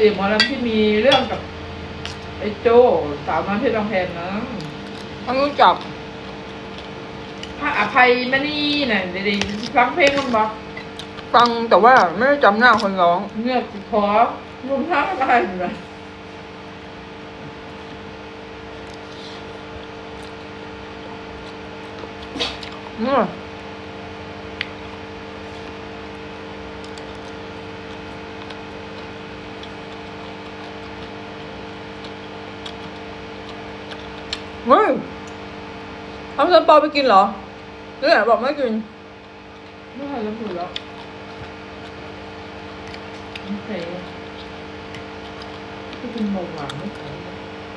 เอกหมอลำที่มีเรื่องกับไอ้โจสาวน้อยเพชรบางแพงนะไม่รู้จักพระอภัยมณีน่ะเดี๋ยวๆฟังเพลงมันบอกฟังแต่ว่าไม่ได้จำหน้าคนร้อง เงือกขอรวมทั้งอะไรแบบเนี่ย เฮ้ยทำซาลาเปาไปกินเหรอเนี่ยบอกไม่กินไม่ใช่แล้วถูกแล้วโอเคที่เป็นของหวานไม่ใช่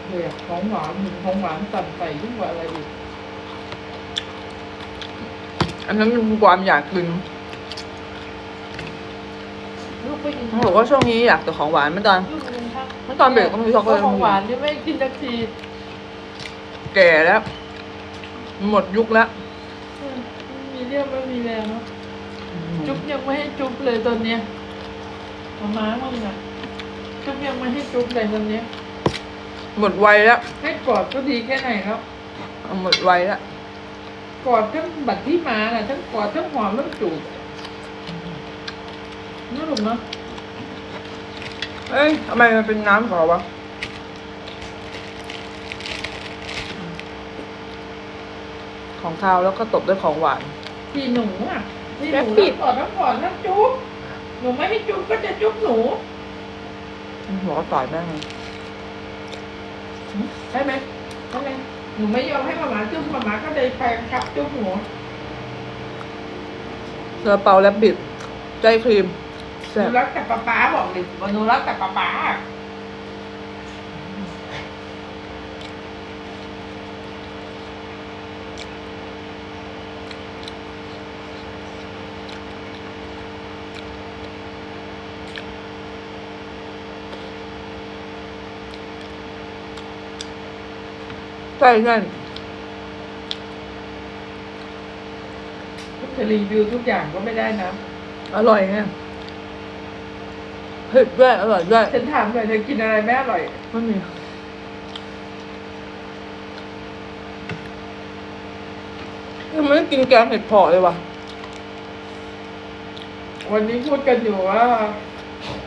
เดี๋ยวของหวานมึงของหวานสั่นใส่ยิ่งกว่าอะไรอีกอันนั้นเป็นความอยากกินลูกไปกินเขาบอกว่าช่วงนี้อยากแต่ของหวานไม่ตอนลูกกินครับเมื่อตอนเบรกก็ไม่รู้ช็อกโกแลตของหวานนี่ไม่กินสักที แก่แล้ว หมดยุคแล้วอืมมีเรื่องไม่มีแรงเนอะจุ๊บยังไม่ให้จุ๊บเลยตอนเนี้ยมาม้ามึงอะจุ๊บยังไม่ให้จุ๊บเลยตอนเนี้ยหมดวัยแล้ว ให้กอดก็ดีแค่ไหนแล้วหมดวัยแล้วกอดทั้งบัดที่มาน่ะทั้งกอดทั้งหอมทั้งจูบน่าหลุมเนาะเอ้ยทำไมมันเป็นน้ำของเราวะ ของข้าวแล้วก็ตบด้วยของหวานที่หนูอะที่หแล้นูวปิทั้ดงกอดทั้งกอดทั้งจุ๊บหนูไม่ให้จุ๊บก็จะจุ๊บหนูหัวต่อยแม่งเลยได้ไหมได้ไหมหนูไม่ยอมให้มาหมาจุ๊บมาหมาก็เลยไปขับจุ๊บหนูเสือเปาและบิดใจครีมหแซ่นูบรักแต่ป๊าป๊าบอกเลยว่าหนูรักแต่ป๊าป๊า ช่ใช่จะรีวิวทุกอย่างก็ไม่ได้นะ อร่อยไงเผ็ดด้วยอร่อยด้วยฉันถามหน่อยเธอกินอะไรไม่อร่อยไม่มียังไม่ได้กินแกงเห็ดเผาะเลยวะวันนี้พูดกันอยู่ว่า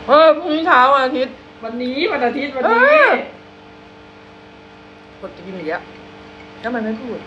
เออพรุ่งนี้เช้าวันอาทิตย์ วันนี้วันอาทิตย์วันเอนี้ อกดจ